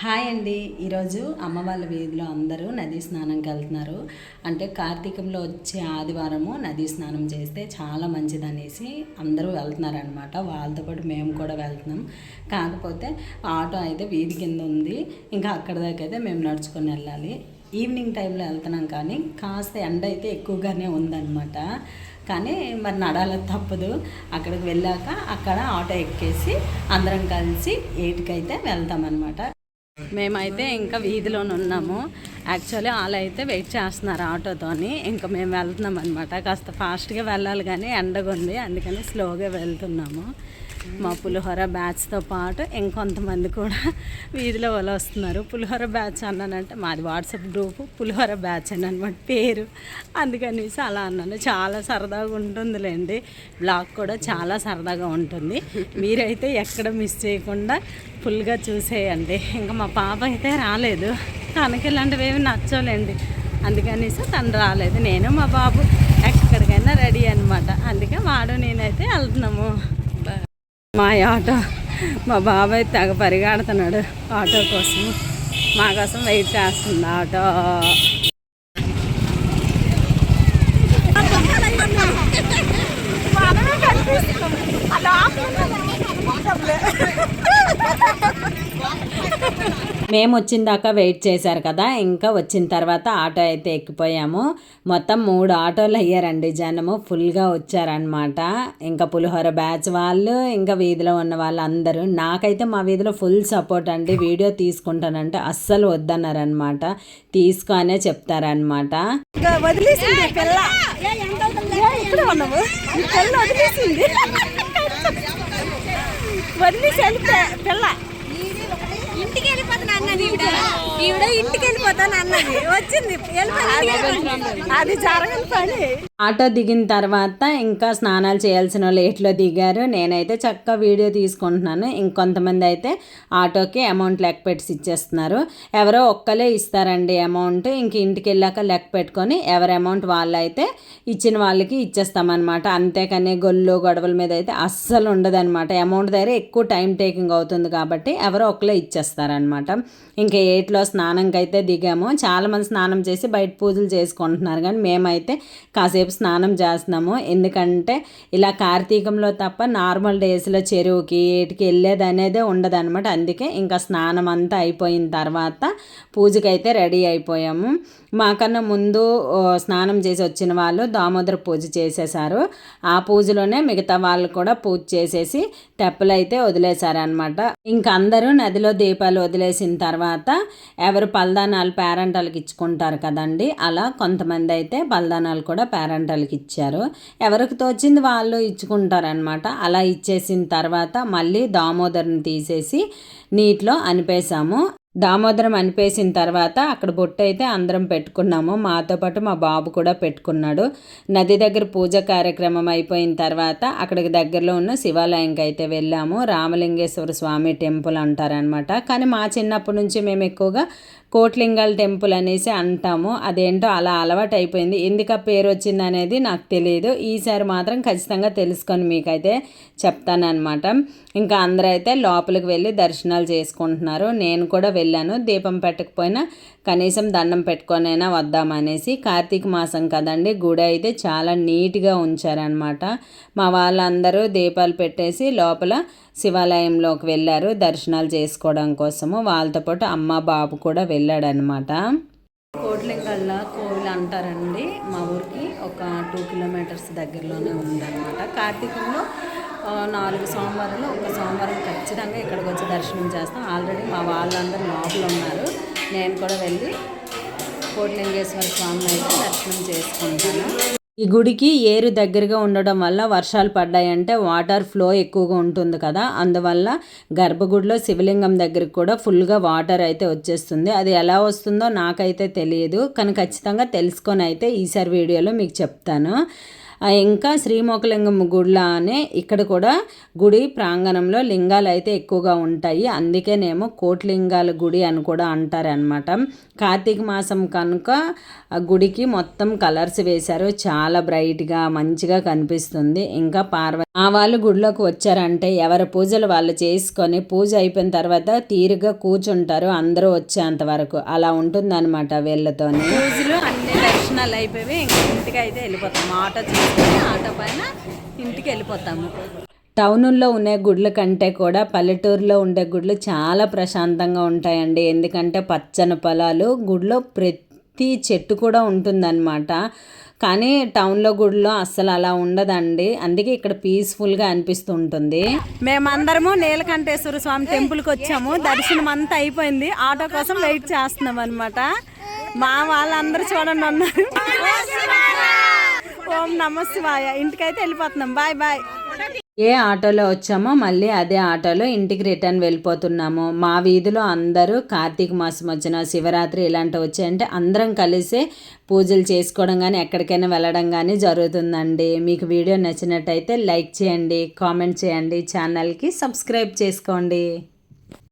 Hi అండి. ఈరోజు అమ్మ వాళ్ళ వీధిలో అందరూ నదీ స్నానంకి వెళ్తున్నారు. అంటే కార్తీకంలో వచ్చే ఆదివారము నదీ స్నానం చేస్తే చాలా మంచిదనేసి అందరూ వెళ్తున్నారనమాట వాళ్ళతో పాటు మేము కూడా వెళ్తున్నాం. కాకపోతే ఆటో అయితే వీధి కింద ఉంది. ఇంకా అక్కడ దాకా అయితే మేము నడుచుకొని వెళ్ళాలి. ఈవినింగ్ టైంలో వెళ్తున్నాం కానీ కాస్త ఎండ అయితే ఎక్కువగానే ఉందన్నమాట. కానీ మరి నడాల తప్పదు. అక్కడికి వెళ్ళాక అక్కడ ఆటో ఎక్కేసి అందరం కలిసి ఎయిట్కైతే వెళ్తామన్నమాట. మేమైతే ఇంకా వీధిలోనే ఉన్నాము. యాక్చువల్లీ వాళ్ళు అయితే వెయిట్ చేస్తున్నారు ఆటోతోని. ఇంకా మేము వెళ్తున్నాం అనమాట కాస్త ఫాస్ట్గా వెళ్ళాలి కానీ ఎండగా ఉంది అందుకని స్లోగా వెళ్తున్నాము. మా పులిహోర బ్యాచ్తో పాటు ఇంకొంతమంది కూడా వీధిలో వాళ్ళు వస్తున్నారు. పులిహోర బ్యాచ్ అన్నానంటే మాది వాట్సాప్ గ్రూప్ పులిహోర బ్యాచ్ అని అనమాట పేరు. అందుకనేసి అలా అన్నాను. చాలా సరదాగా ఉంటుందిలేండి. బ్లాగ్ కూడా చాలా సరదాగా ఉంటుంది. మీరైతే ఎక్కడ మిస్ చేయకుండా ఫుల్గా చూసేయండి. ఇంకా మా పాప అయితే రాలేదు. తనకి ఇలాంటివి ఏమి నచ్చలేండి అందుకనేసి తను రాలేదు. నేను మా బాబు ఎక్కడికైనా రెడీ అనమాట అందుకే వాడు నేనైతే వెళ్తున్నాము. మా ఆటో మా బాబాయ్ తెగ పరిగెడుతున్నాడు ఆటో కోసం. మా కోసం వెయిట్ చేస్తుంది ఆటో. మేము వచ్చిన దాకా వెయిట్ చేశారు కదా ఇంకా వచ్చిన తర్వాత ఆటో అయితే ఎక్కిపోయాము. మొత్తం మూడు ఆటోలు అయ్యారండి జనము ఫుల్గా వచ్చారనమాట ఇంకా పులిహోర బ్యాచ్ వాళ్ళు ఇంకా వీధిలో ఉన్న వాళ్ళందరూ. నాకైతే మా వీధిలో ఫుల్ సపోర్ట్ అండి. వీడియో తీసుకుంటానంటే అస్సలు వద్దన్నారనమాట తీసుకొనే చెప్తారనమాట వదిలేసింది పిల్ల. ఇక్కడ ఉన్నావు? ఈ పిల్ల వదిలేసింది. వదిలేసి పిల్ల. ఇంటికి వెళ్ళిపోతాను అన్నది ఈవిడ. ఈవిడ ఇంటికి వెళ్ళిపోతాను అన్నది. వచ్చింది. అది జరగని పని. ఆటో దిగిన తర్వాత ఇంకా స్నానాలు చేయాల్సిన వాళ్ళు ఎట్లో దిగారు. నేనైతే చక్కగా వీడియో తీసుకుంటున్నాను. ఇంకొంతమంది అయితే ఆటోకి అమౌంట్ లెక్క పెట్టి ఇచ్చేస్తున్నారు. ఎవరో ఒక్కలే ఇస్తారండి అమౌంట్ ఇంక ఇంటికి వెళ్ళాక లెక్క పెట్టుకొని ఎవరి అమౌంట్ వాళ్ళు అయితే ఇచ్చిన వాళ్ళకి ఇచ్చేస్తామన్నమాట. అంతేకాని గొల్లు గొడవల మీద అయితే అస్సలు ఉండదన్నమాట. అమౌంట్ దగ్గర ఎక్కువ టైం టేకింగ్ అవుతుంది కాబట్టి ఎవరో ఒక్కలే ఇచ్చేస్తారనమాట ఇంకా ఎయిట్లో స్నానంకి అయితే దిగాము. చాలామంది స్నానం చేసి బయట పూజలు చేసుకుంటున్నారు కానీ మేమైతే కాసేపు స్నానం చేస్తున్నాము. ఎందుకంటే ఇలా కార్తీకంలో తప్ప నార్మల్ డేస్లో చెరువుకి ఏటికి వెళ్ళేది అనేదే ఉండదన్నమాట. అందుకే ఇంకా స్నానం అంతా అయిపోయిన తర్వాత పూజకైతే రెడీ అయిపోయాము. మాకన్నా ముందు స్నానం చేసి వచ్చిన వాళ్ళు దామోదర పూజ చేసేసారు. ఆ పూజలోనే మిగతా వాళ్ళు కూడా పూజ చేసేసి తెప్పలైతే వదిలేశారనమాట ఇంకా అందరూ నదిలో దీపాలు వదిలేసిన తర్వాత ఎవరు పల్దానాలు పేరెంటల్కి ఇచ్చుకుంటారు కదండి. అలా కొంతమంది అయితే పల్దానాలు కూడా పేరెంటల్కి ఇచ్చారు. ఎవరికి తోచింది వాళ్ళు ఇచ్చుకుంటారనమాట అలా ఇచ్చేసిన తర్వాత మళ్ళీ దామోదర్ని తీసేసి నీటిలో అనిపేశాము. దామోదరం అనిపేసిన తర్వాత అక్కడ బొట్టు అయితే అందరం పెట్టుకున్నాము. మాతో పాటు మా బాబు కూడా పెట్టుకున్నాడు. నది దగ్గర పూజ కార్యక్రమం అయిపోయిన తర్వాత అక్కడికి దగ్గరలో ఉన్న శివాలయంకి అయితే వెళ్ళాము. రామలింగేశ్వర స్వామి టెంపుల్ అంటారనమాట కానీ మా చిన్నప్పటి నుంచి మేము ఎక్కువగా కోట్లింగాల టెంపుల్ అనేసి అంటాము. అదేంటో అలా అలవాటు అయిపోయింది ఎందుకు ఆ పేరు వచ్చింది అనేది నాకు తెలియదు ఈసారి మాత్రం ఖచ్చితంగా తెలుసుకొని మీకైతే చెప్తానమాట ఇంకా అందరూ అయితే లోపలికి వెళ్ళి దర్శనాలు చేసుకుంటున్నారు. నేను కూడా వెళ్ళాను. దీపం పెట్టకపోయినా కనీసం దండం పెట్టుకొనైనా వద్దామనేసి కార్తీక మాసం కదండి. గుడి అయితే చాలా నీట్గా ఉంచారనమాట మా వాళ్ళందరూ దీపాలు పెట్టేసి లోపల శివాలయంలోకి వెళ్ళారు దర్శనాలు చేసుకోవడం కోసము. వాళ్ళతో పాటు అమ్మ బాబు కూడా వెళ్ళారు. వెళ్ళాడనమాట. కోట్లింగళ్ళ కోవిల్ అంటారండి. మా ఊరికి ఒక టూ కిలోమీటర్స్ దగ్గరలోనే ఉందన్నమాట. కార్తీకంలో నాలుగు సోమవారాలు ఒక సోమవారం ఖచ్చితంగా ఇక్కడికి వచ్చి దర్శనం చేస్తాం. ఆల్రెడీ మా వాళ్ళందరూ లోపల ఉన్నారు. నేను కూడా వెళ్ళి కోట్లింగేశ్వర స్వామిని అయితే దర్శనం చేసుకుంటాను. ఈ గుడికి ఏరు దగ్గరగా ఉండడం వల్ల వర్షాలు పడ్డాయంటే వాటర్ ఫ్లో ఎక్కువగా ఉంటుంది కదా. అందువల్ల గర్భగుడిలో శివలింగం దగ్గరికి కూడా ఫుల్గా వాటర్ అయితే వచ్చేస్తుంది. అది ఎలా వస్తుందో నాకైతే తెలియదు. కానీ ఖచ్చితంగా తెలుసుకొని అయితే ఈసారి వీడియోలో మీకు చెప్తాను. ఇంకా శ్రీమోకలింగం గుడిలానే అనే ఇక్కడ కూడా గుడి ప్రాంగణంలో లింగాలు అయితే ఎక్కువగా ఉంటాయి. అందుకేనేమో కోట్లింగాల గుడి అని కూడా అంటారనమాట కార్తీక మాసం కనుక ఆ గుడికి మొత్తం కలర్స్ వేశారు. చాలా బ్రైట్గా మంచిగా కనిపిస్తుంది. ఇంకా పార్వ ఆ వాళ్ళు గుడిలోకి వచ్చారంటే ఎవరి పూజలు వాళ్ళు చేసుకొని పూజ అయిపోయిన తర్వాత తీరుగా కూర్చుంటారు. అందరూ వచ్చేంత వరకు అలా ఉంటుందన్నమాట వీళ్ళతోని. పూజలు అన్ని దర్శనాలు అయిపోయి ఇంకా ఇంటికి అయితే వెళ్ళిపోతాము ఆటో చేసుకుని ఆటో పైన ఇంటికి వెళ్ళిపోతాము. టౌనుల్లో ఉండే గుడ్ల కంటే కూడా పల్లెటూరులో ఉండే గుడ్లు చాలా ప్రశాంతంగా ఉంటాయండి. ఎందుకంటే పచ్చని పొలాలు గుడిలో ప్రతి చెట్టు కూడా ఉంటుందన్నమాట. కానీ టౌన్లో గుడిలో అస్సలు అలా ఉండదండి. అందుకే ఇక్కడ పీస్ఫుల్గా అనిపిస్తూ ఉంటుంది మేమందరము నీలకంఠేశ్వర స్వామి టెంపుల్కి వచ్చాము. దర్శనం అంతా అయిపోయింది. ఆటో కోసం వెయిట్ చేస్తున్నాం అనమాట మా వాళ్ళందరూ చూడండి అన్నారు. ఓం నమ శివాయ. ఇంటికైతే వెళ్ళిపోతున్నాం. Bye bye. ఏ ఆటోలో వచ్చామో మళ్ళీ అదే ఆటోలో ఇంటికి రిటర్న్ వెళ్ళిపోతున్నాము. మా వీధిలో అందరూ కార్తీక మాసం వచ్చిన శివరాత్రి ఇలాంటివి వచ్చాయంటే అందరం కలిసే పూజలు చేసుకోవడం కానీ ఎక్కడికైనా వెళ్ళడం కానీ జరుగుతుందండి. మీకు వీడియో నచ్చినట్టయితే లైక్ చేయండి కామెంట్ చేయండి ఛానల్కి సబ్స్క్రైబ్ చేసుకోండి.